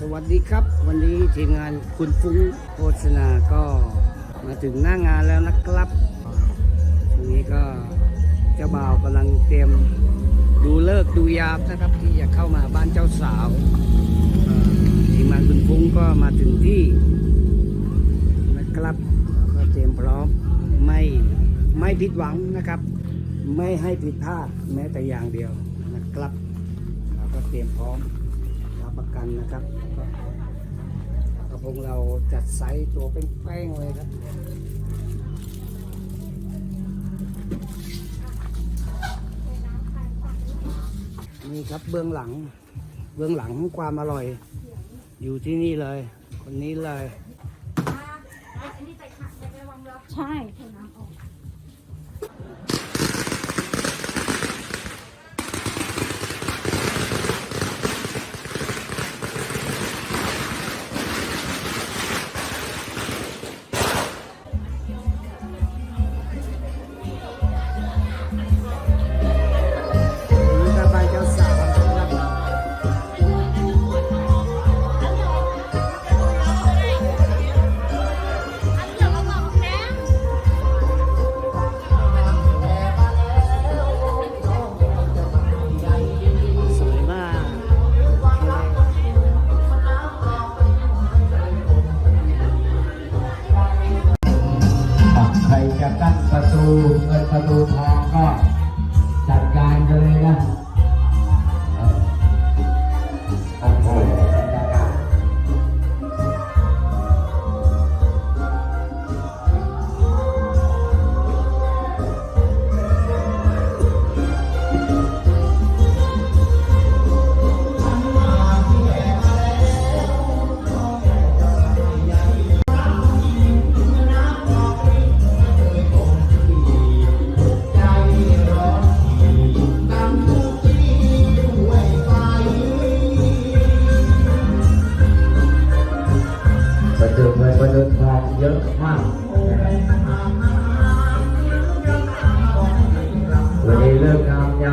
สวัสดีครับ วันนี้ทีมงานคุณฟุ้งโฆษณาก็มาถึงหน้างานแล้วนะครับทีนี้ก็เจ้าบ่าวกำลังเตรียมดูเลิกดูยามนะครับ ที่จะเข้ามาบ้านเจ้าสาวทีมงานคุณฟุ้งก็มาถึงที่นะครับก็เตรียมพร้อมไม่ไม่ผิดหวังนะครับ ไม่ให้ผิดพลาดแม้แต่อย่างเดียวนะครับเราก็เตรียมพร้อม ครับกระพงเราจัดไซส์ตัวเป็นแป้งๆเลยครับนี่ครับเบื้องหลัง เบื้องหลังของความอร่อย อยู่ที่นี่เลย คนนี้เลย ใช่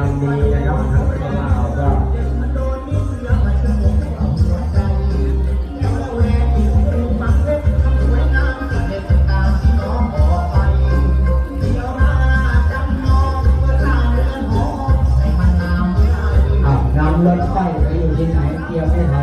ามยามดีนะครับทางพวกเราก็นำรถไฟไปอยู่ที่ไหนเตรียมให้เขา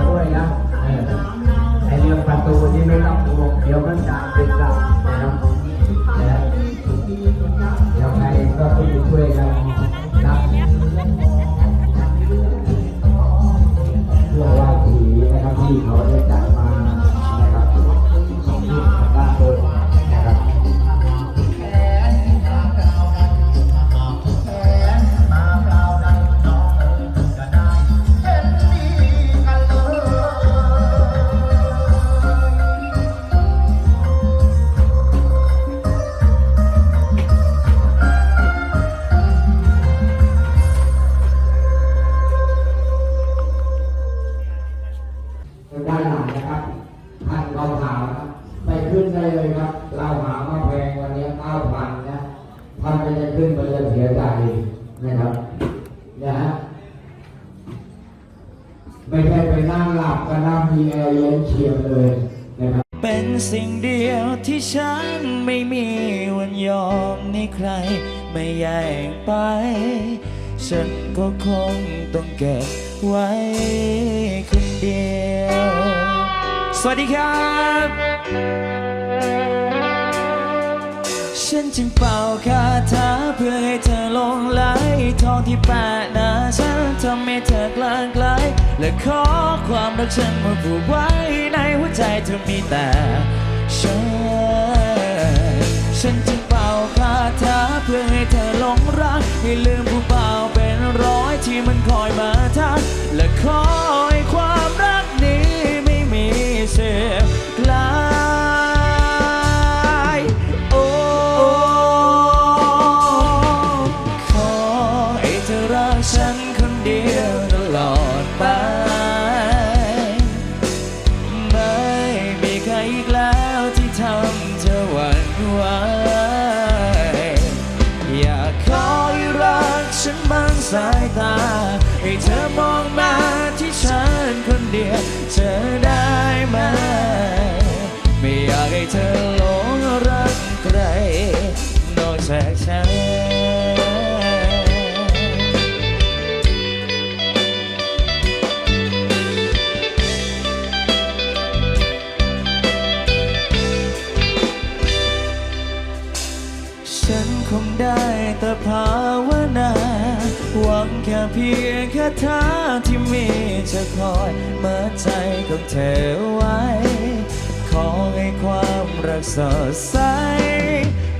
ขึ้นมันจะเสียใจนะครับนะฮะไม่ใช่ไปนั่งหลับก็นั่งมีแอร์เย็นเฉียบเลยนะครับ เป็นสิ่งเดียวที่ฉันไม่มีวันยอมให้ใคร ไม่แย่งไป ฉันก็คงต้องเก็บไว้คนเดียว สวัสดีครับ ฉันจึงเป่าคาถาเพื่อให้เธอลงไหลทองที่แปะหน้าฉันทำให้เธอกลางไกล และขอความรักฉันมาผูกไว้ในหัวใจเธอมีแต่ฉัน ฉันจึงเป่าคาถาเพื่อให้เธอหลงรัก ให้ลืมผู้เป่าเป็นร้อยที่มันคอยมาทักและขอให้ความรักนี้ไม่มีเสื่อมคลา ดียวเธอได้ไหม ไม่อยากให้เธอหลงรักใครนอกจากฉันฉันคงได้แต่ภาวนา หวังแค่เพียงแค่เธอที่มีจะคอยมื่อใจของเธอไว้ ขอให้ความรักสดใส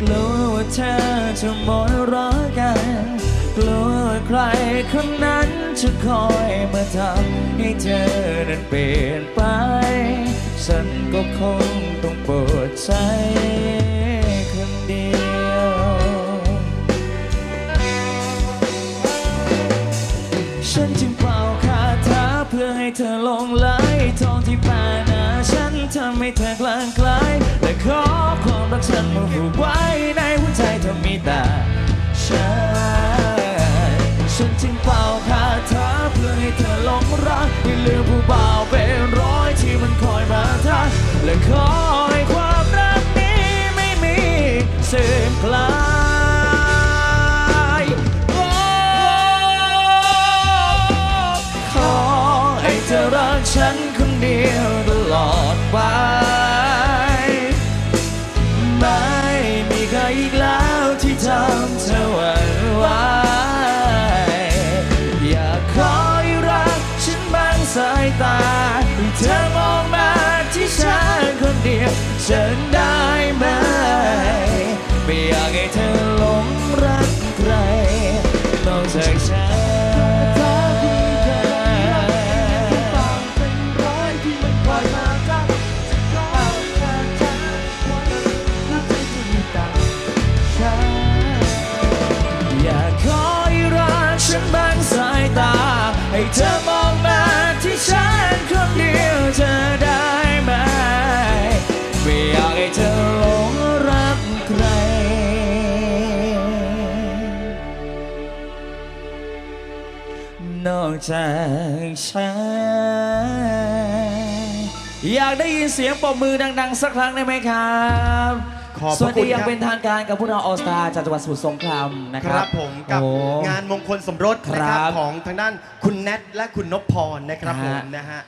กลัวว่าเธอจะหมดรักกันกลัวว่าใครคนนั้นจะคอยมาทำให้เธอนั้นเปลี่ยนไป ฉันก็คงต้องปวดใจ แต่ขอความรักฉันมาผูกไว้ในหัวใจเธอมีแต่ฉันฉันจึงเป่าคาถาเพื่อให้เธอหลงรักไม่ลืมผู้บ่าวเป็นร้อยที่มันคอยมาทักและขอ ดี จากฉันอยากได้ยินเสียงปรบมือดัง ๆ สักครั้งได้ไหมครับ ขอบพระสวัสดีคุณอยังครับเป็นทางการกับพวกเราออสตาจากจังหวัดสมุทรสงครามนะคครัรับบผมกับโอ้ งานมงคลสมรสนะคครัรับบของทางด้านคุณแนทและคุณนพพรนะครับนะผฮะ มนะฮะ